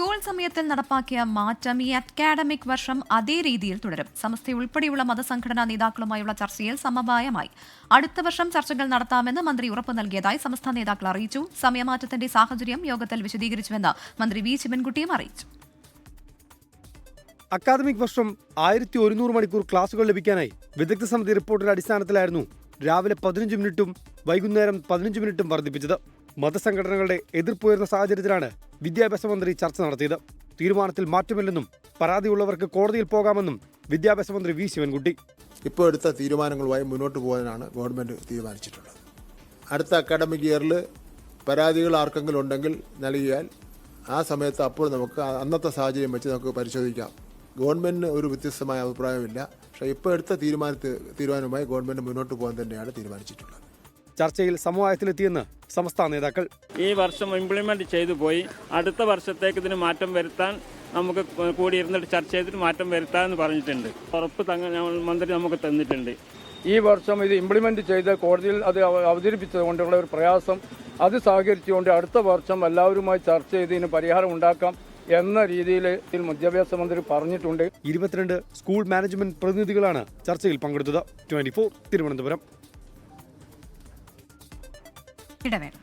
School സമയത്തിൽ നടപ്പാക്കിയ മാറ്റം ഈ അക്കാഡമിക് വർഷം അതേ രീതിയിൽ തുടരും. സമസ്ത ഉൾപ്പെടെയുള്ള മതസംഘടനാ നേതാക്കളുമായുള്ള ചർച്ചയിൽ സമവായമായി. അടുത്ത വർഷം ചർച്ചകൾ നടത്താമെന്ന് മന്ത്രി ഉറപ്പു നൽകിയതായി സംസ്ഥാന നേതാക്കൾ അറിയിച്ചു. സമയമാറ്റത്തിന്റെ സാഹചര്യം യോഗത്തിൽ വിശദീകരിച്ചുവെന്ന് മന്ത്രി വി ശിവൻകുട്ടിയും അറിയിച്ചു. അക്കാദമിക് വർഷം ആയിരത്തി ഒരുന്നൂറ് മണിക്കൂർ ക്ലാസുകൾ ലഭിക്കാനായി വിദഗ്ധ സമിതി റിപ്പോർട്ടിന്റെ അടിസ്ഥാനത്തിലായിരുന്നു രാവിലെ പതിനഞ്ച് മിനിറ്റും വൈകുന്നേരം പതിനഞ്ച് മിനിറ്റും വർദ്ധിപ്പിച്ചത്. മതസംഘടനകളുടെ എതിർപ്പുയർന്ന സാഹചര്യത്തിലാണ് വിദ്യാഭ്യാസ മന്ത്രി ചർച്ച നടത്തിയത്. തീരുമാനത്തിൽ മാറ്റമില്ലെന്നും പരാതിയുള്ളവർക്ക് കോടതിയിൽ പോകാമെന്നും വിദ്യാഭ്യാസ മന്ത്രി വി ശിവൻകുട്ടി. ഇപ്പോൾ എടുത്ത തീരുമാനങ്ങളുമായി മുന്നോട്ട് പോകാനാണ് ഗവൺമെന്റ് തീരുമാനിച്ചിട്ടുള്ളത്. അടുത്ത അക്കാഡമിക് ഇയറിൽ പരാതികൾ ആർക്കെങ്കിലും ഉണ്ടെങ്കിൽ നൽകിയാൽ ആ സമയത്ത് അപ്പോൾ നമുക്ക് അന്നത്തെ സാഹചര്യം വെച്ച് നമുക്ക് പരിശോധിക്കാം. ഗവൺമെന്റിന് ഒരു വ്യത്യസ്തമായ അഭിപ്രായമില്ല. പക്ഷേ ഇപ്പോൾ എടുത്ത തീരുമാനത്തിൽ തീരുമാനവുമായി ഗവൺമെന്റ് മുന്നോട്ട് പോകാൻ തന്നെയാണ് തീരുമാനിച്ചിട്ടുള്ളത്. ചർച്ചയിൽ സമവായത്തിലെത്തിയെന്ന് സംസ്ഥാന നേതാക്കൾ. ഈ വർഷം ഇംപ്ലിമെന്റ് ചെയ്തു പോയി. അടുത്ത വർഷത്തേക്ക് ഇതിന് മാറ്റം വരുത്താൻ നമുക്ക് കൂടി കൂടിയിരുന്നിട്ട് ചർച്ച ചെയ്തിട്ട് മാറ്റം വരുത്താമെന്ന് പറഞ്ഞിട്ടുണ്ട്. ഉറപ്പ് തങ്ങ മന്ത്രി നമുക്ക് തന്നിട്ടുണ്ട്. ഈ വർഷം ഇത് ഇംപ്ലിമെന്റ് ചെയ്ത് കോടതിയിൽ അത് അവ- അവതരിപ്പിച്ചത് കൊണ്ടുള്ള ഒരു പ്രയാസം അത് സഹകരിച്ചുകൊണ്ട് അടുത്ത വർഷം എല്ലാവരുമായി ചർച്ച ചെയ്ത് ഇതിന് പരിഹാരം ഉണ്ടാക്കാം എന്ന രീതിയിൽ വിദ്യാഭ്യാസ മന്ത്രി പറഞ്ഞിട്ടുണ്ട്. ഇരുപത്തിരണ്ട് സ്കൂൾ മാനേജ്മെന്റ് പ്രതിനിധികളാണ് ചർച്ചയിൽ പങ്കെടുത്തത്. ട്വന്റി തിരുവനന്തപുരം. ഇടവേള